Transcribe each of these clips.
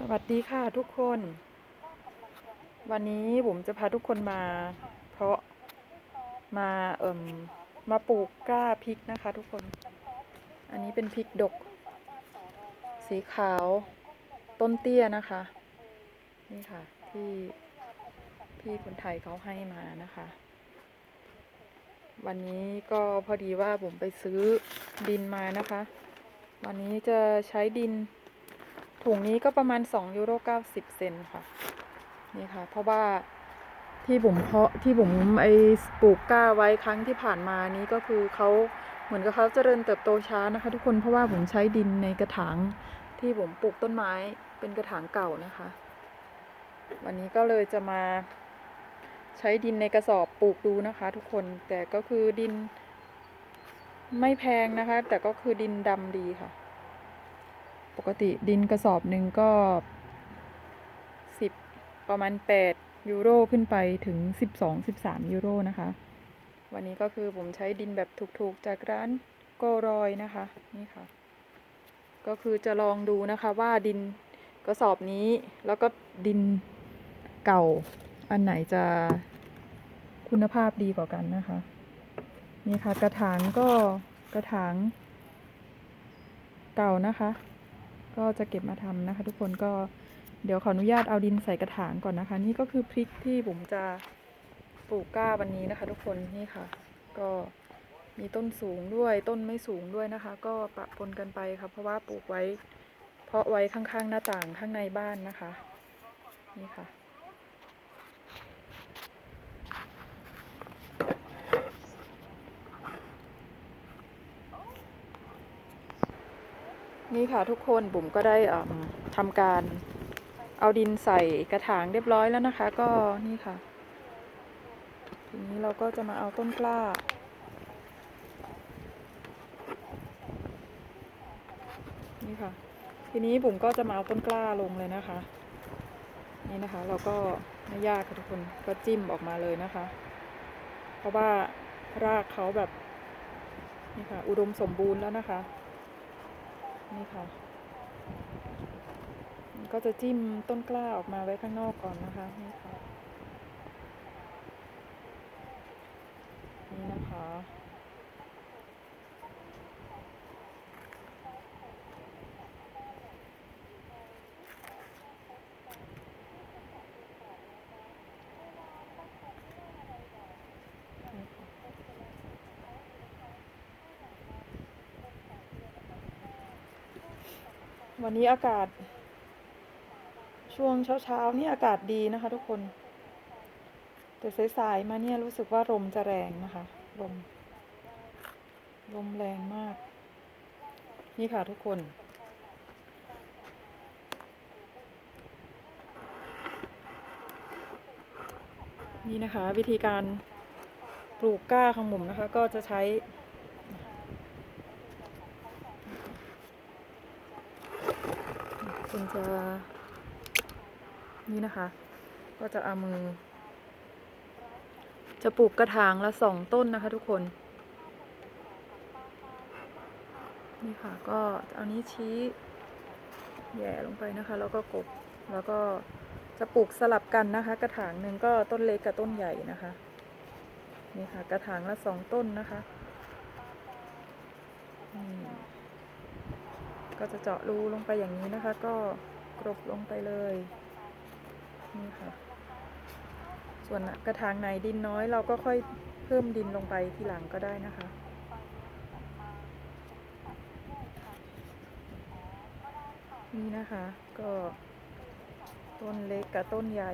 สวัสดีค่ะทุกคน วันนี้ผมจะพาทุกคนมา เพราะมาเอ่มมาปลูกกล้าพริกนะคะ ทุกคน อันนี้เป็นพริกดก สีขาวต้นเตี้ยนะคะ นี่ค่ะที่พี่คนไทยเขาให้มานะคะ วันนี้ก็พอดีว่าผมไปซื้อดินมานะคะ วันนี้จะใช้ดิน ถุงนี้ก็ประมาณ2ยูโร90 เซนค่ะ นี่ค่ะ เพราะว่าที่ผมเพาะที่ผมไอปลูกกล้าไว้ครั้งที่ผ่านมานี้ก็คือเขาเหมือนกับเขาเจริญเติบโตช้านะคะ ทุกคนเพราะว่าผมใช้ดินในกระถางที่ผมปลูกต้นไม้เป็นกระถางเก่านะคะ วันนี้ก็เลยจะมาใช้ดินในกระสอบปลูกดูนะคะ ทุกคนแต่ก็คือดินไม่แพงนะคะ แต่ก็คือดินดำดีค่ะ ปกติดินกระสอบหนึ่งก็สิบประมาณแปดยูโรขึ้นไปถึงสิบสองสิบสามยูโรนะคะ วันนี้ก็คือผมใช้ดินแบบถูกๆ จากร้านโกรอยนะคะ นี่ค่ะ ก็คือจะลองดูนะคะว่าดินกระสอบนี้แล้วก็ดินเก่าอันไหนจะคุณภาพดีกว่ากันนะคะ นี่ค่ะกระถางก็กระถางเก่านะคะ ก็จะเก็บมาทำนะคะ ทุกคนก็เดี๋ยวขออนุญาตเอาดินใส่กระถางก่อนนะคะ นี่ก็คือพริกที่ผมจะปลูกกล้าวันนี้นะคะ ทุกคนนี่ค่ะ ก็มีต้นสูงด้วยต้นไม่สูงด้วยนะคะ ก็ปะปนกันไปค่ะเพราะว่าปลูกไว้ เพาะไว้ข้างๆหน้าต่างข้างในบ้านนะคะ นี่ค่ะ นี่ค่ะทุกคนบุ๋มก็ได้ทำการเอาดินใส่กระถางเรียบร้อยแล้วนะคะ ก็นี่ค่ะ ทีนี้เราก็จะมาเอาต้นกล้า นี่ค่ะ ทีนี้บุ๋มก็จะมาเอาต้นกล้าลงเลยนะคะ นี่นะคะ เราก็ไม่ยากค่ะทุกคนก็จิ้มออกมาเลยนะคะ เพราะว่ารากเขาแบบนี่ค่ะ อุดมสมบูรณ์แล้วนะคะ นี่ค่ะ ก็จะจิ้มต้นกล้าออกมาไว้ข้างนอกก่อนนะคะ นี่ค่ะ นี่นะคะ วันนี้อากาศ ช่วงเช้าๆนี่อากาศดีนะคะ ทุกคน แต่สายๆมาเนี่ยรู้สึกว่าลมจะแรงนะคะลมลมแรงมาก นี่ค่ะทุกคน นี่นะคะ วิธีการปลูกก้าของผมนะคะ ก็จะใช้ คุณจะนี่นะคะ ก็จะเอามือ จะปลูกกระถางละสองต้นนะคะ ทุกคน นี่ค่ะ ก็เอานี้ชี้แย่ลงไปนะคะ แล้วก็กบแล้วก็จะปลูกสลับกันนะคะ กระถางหนึ่งก็ต้นเล็กกับต้นใหญ่นะคะ นี่ค่ะ กระถางละสองต้นนะคะ อืม ก็จะเจาะรูลงไปอย่างนี้นะคะ ก็กรบลงไปเลย นี่ค่ะ ส่วนกระถางไหนดินน้อย เราก็ค่อยเพิ่มดินลงไปทีหลังก็ได้นะคะนี่นะคะก็ต้นเล็กกับต้นใหญ่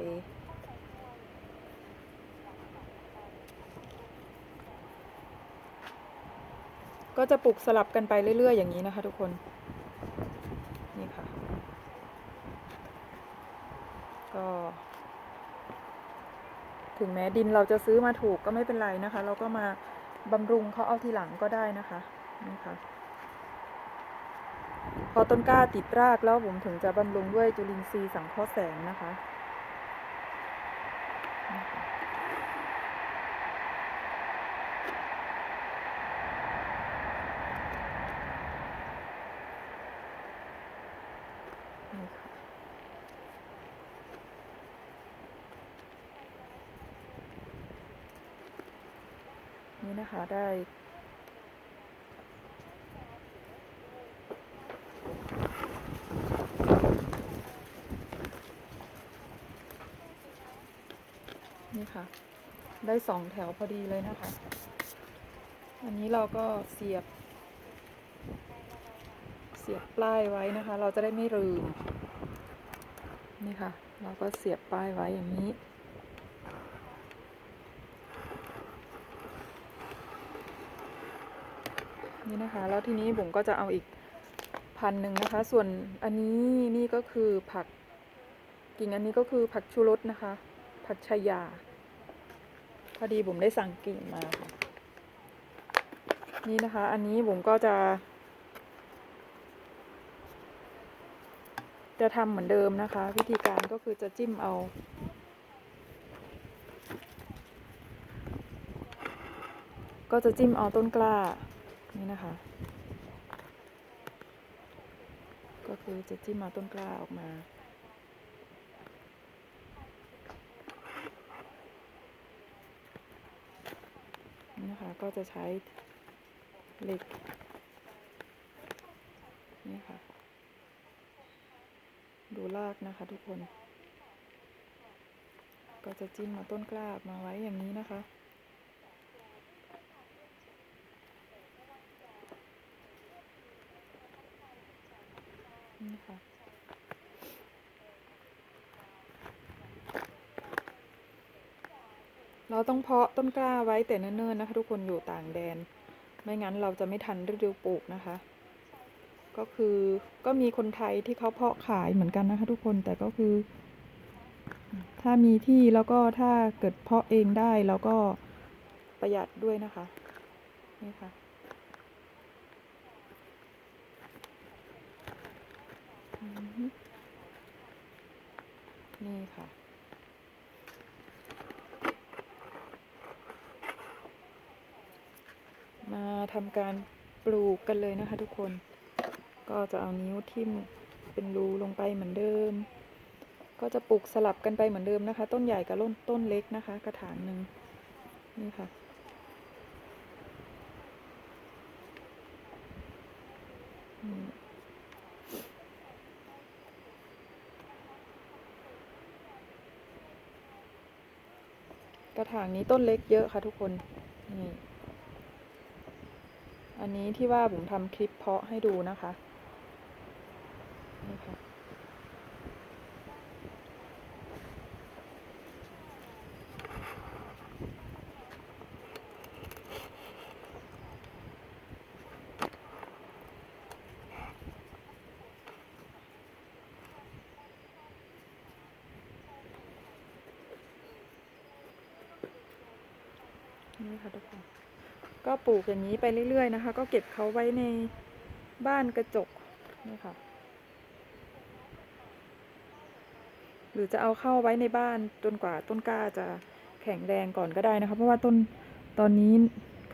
ก็จะปลูกสลับกันไปเรื่อย ๆ อย่างนี้นะคะทุกคนค่ะ ก็ ถึงแม้ดินเราจะซื้อมาถูกก็ไม่เป็นไรนะคะ เราก็มาบำรุงเขาเอาทีหลังก็ได้นะคะนี่ค่ะพอต้นกล้าติดรากแล้วผมถึงจะบำรุงด้วยจุลินทรีย์สังเคราะห์แสงนะคะนี่ค่ะนี่ค่ะ นี่นะคะได้นี่ค่ะ ได้สองแถวพอดีเลยนะคะ อันนี้เราก็เสียบ เสียบปลายไว้นะคะ เราจะได้ไม่ลืม นี่ค่ะ เราก็เสียบป้ายไว้อย่างนี้ นี่นะคะ แล้วทีนี้ผมก็จะเอาอีกพันหนึ่งนะคะ ส่วนอันนี้นี่ก็คือผักกิ่งอันนี้ก็คือผักชูรสนะคะ ผักชายา พอดีผมได้สั่งกิ่งมาค่ะ นี่นะคะ อันนี้ผมก็จะ จะทำเหมือนเดิมนะคะ วิธีการก็คือจะจิ้มเอาก็จะจิ้มเอาต้นกล้า นี่นะคะ ก็คือจะจิ้มเอาต้นกล้าออกมา นี่นะคะ ก็จะใช้เหล็ก นี่ค่ะ ดูรากนะคะทุกคน ก็จะจิ้มมาต้นกล้าออกมาไว้อย่างนี้นะคะ นี่ค่ะเราต้องเพาะต้นกล้าไว้แต่เนิ่นๆนะคะ ทุกคนอยู่ต่างแดน ไม่งั้นเราจะไม่ทันฤดูปลูกนะคะ ก็คือก็มีคนไทยที่เขาเพาะขายเหมือนกันนะคะ ทุกคนแต่ก็คือ ถ้ามีที่แล้วก็ถ้าเกิดเพาะเองได้เราก็ประหยัดด้วยนะคะ นี่ค่ะ อือฮึ นี่ค่ะ มาทำการปลูกกันเลยนะคะทุกคน ก็จะเอานิ้วทิ่มเป็นรูลงไปเหมือนเดิม ก็จะปลูกสลับกันไปเหมือนเดิมนะคะ ต้นใหญ่กับต้นต้นเล็กนะคะ กระถางหนึ่งนี่ค่ะ ระถางนี้ต้นเล็กเยอะค่ะทุกคนนี่อันนี้ที่ว่าผมทำคลิปเพาะให้ดูนะคะนี่ค่ะ นี่ค่ะทุกคน ก็ปลูกอย่างนี้ไปเรื่อยๆนะคะ ก็เก็บเขาไว้ในบ้านกระจกนี่ค่ะ หรือจะเอาเข้าไว้ในบ้านจนกว่าต้นกล้าจะแข็งแรงก่อนก็ได้นะคะเพราะว่าต้นตอนนี้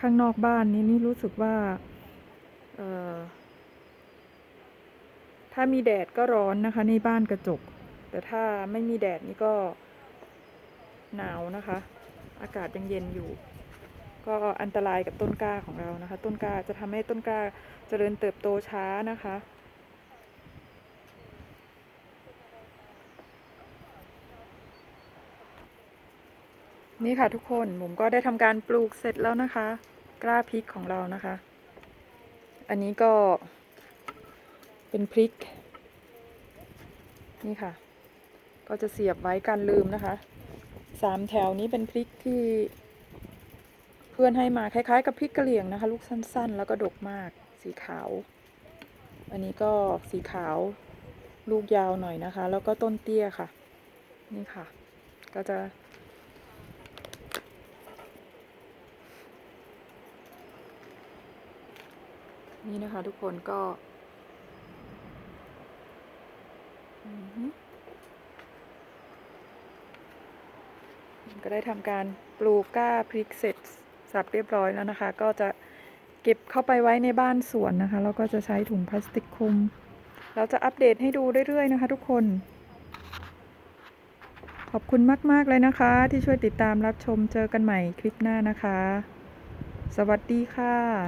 ข้างนอกบ้านนี้นี่รู้สึกว่าเอ่อถ้ามีแดดก็ร้อนนะคะ ในบ้านกระจก แต่ถ้าไม่มีแดดนี่ก็หนาวนะคะ อากาศยังเย็นอยู่ ก็อันตรายกับต้นกล้าของเรานะคะ ต้นกล้าจะทำให้ต้นกล้าเจริญเติบโตช้านะคะ นี่ค่ะทุกคนผมก็ได้ทำการปลูกเสร็จแล้วนะคะ กล้าพริกของเรานะคะ อันนี้ก็เป็นพริก นี่ค่ะ ก็จะเสียบไว้กันลืมนะคะสามแถวนี้เป็นพริกที่ พื่อนให้มาคล้ายๆ กับพริกกะเหรี่ยงนะคะ ลูกสั้นๆ แล้วก็ดกมากสีขาว อันนี้ก็สีขาวลูกยาวหน่อยนะคะ แล้วก็ต้นเตี้ยค่ะ นี่ค่ะ ก็จะ นี่นะคะทุกคนก็ก็ได้ทำการปลูกก้าพริกเสร็จ สับเรียบร้อยแล้วนะคะ ก็จะเก็บเข้าไปไว้ในบ้านสวนนะคะ แล้วก็จะใช้ถุงพลาสติกคลุม เราจะอัปเดตให้ดูเรื่อยๆนะคะ ทุกคน ขอบคุณมากๆเลยนะคะ ที่ช่วยติดตามรับชมเจอกันใหม่คลิปหน้านะคะ สวัสดีค่ะ